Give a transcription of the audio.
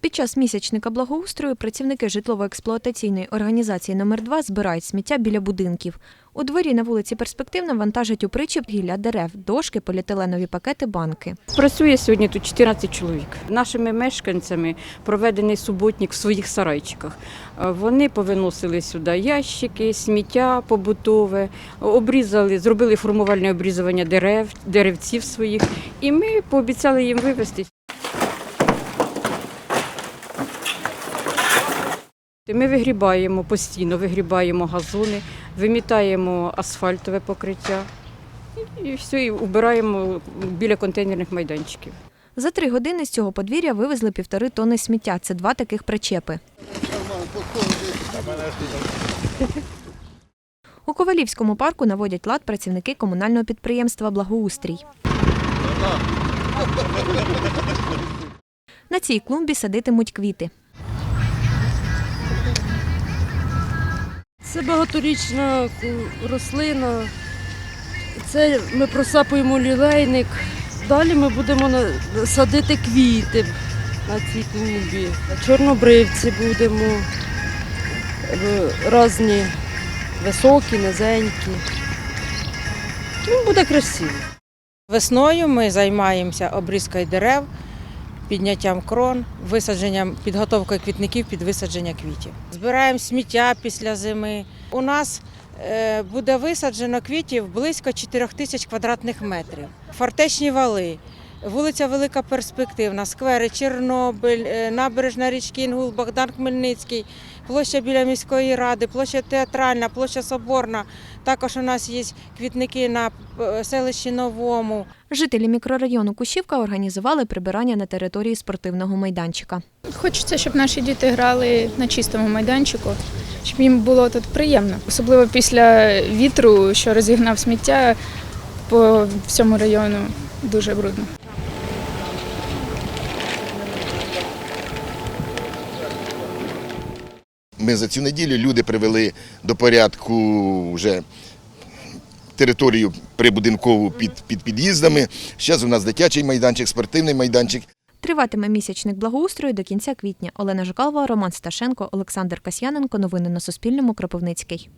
Під час місячника благоустрою працівники житлово-експлуатаційної організації номер 2 збирають сміття біля будинків. У дворі на вулиці Перспективна вантажать у причіп гілля дерев, дошки, поліетиленові пакети, банки. Працює сьогодні тут 14 чоловік. Нашими мешканцями проведений суботник в своїх сарайчиках. Е, Вони повиносили сюди ящики, сміття побутове, обрізали, зробили формувальне обрізування дерев, деревців своїх, і ми пообіцяли їм вивезти. Ми вигрібаємо постійно, вигрібаємо газони, вимітаємо асфальтове покриття і все, і убираємо біля контейнерних майданчиків. За три години з цього подвір'я вивезли півтори тонни сміття. Це два таких причепи. У Ковалівському парку наводять лад працівники комунального підприємства Благоустрій. На цій клумбі садитимуть квіти. Це багаторічна рослина. Це ми просапуємо лілейник. Далі ми будемо садити квіти на цій клумбі. Чорнобривці будемо різні, високі, низенькі. Ну, буде красиво. Весною ми займаємося обрізкою дерев, підняттям крон, висадженням, підготовкою квітників під висадження квітів. Збираємо сміття після зими. У нас е, буде висаджено квітів близько 4 тисяч квадратних метрів. Фортечні вали, вулиця Велика Перспективна, сквери Чорнобиль, е, набережна річки Інгул, Богдан Хмельницький, площа біля міської ради, площа театральна, площа Соборна. Також у нас є квітники на е, селищі Новому. Жителі мікрорайону Кущівка організували прибирання на території спортивного майданчика. Хочеться, щоб наші діти грали на чистому майданчику, щоб їм було тут приємно. Особливо після вітру, що розігнав сміття по всьому району дуже брудно. Ми за цю неділю люди привели до порядку вже територію прибудинкову під, під під'їздами. Зараз у нас дитячий майданчик, спортивний майданчик. Триватиме місячник благоустрою до кінця квітня. Олена Жукалова, Роман Сташенко, Олександр Касьяненко. Новини на Суспільному. Кропивницький.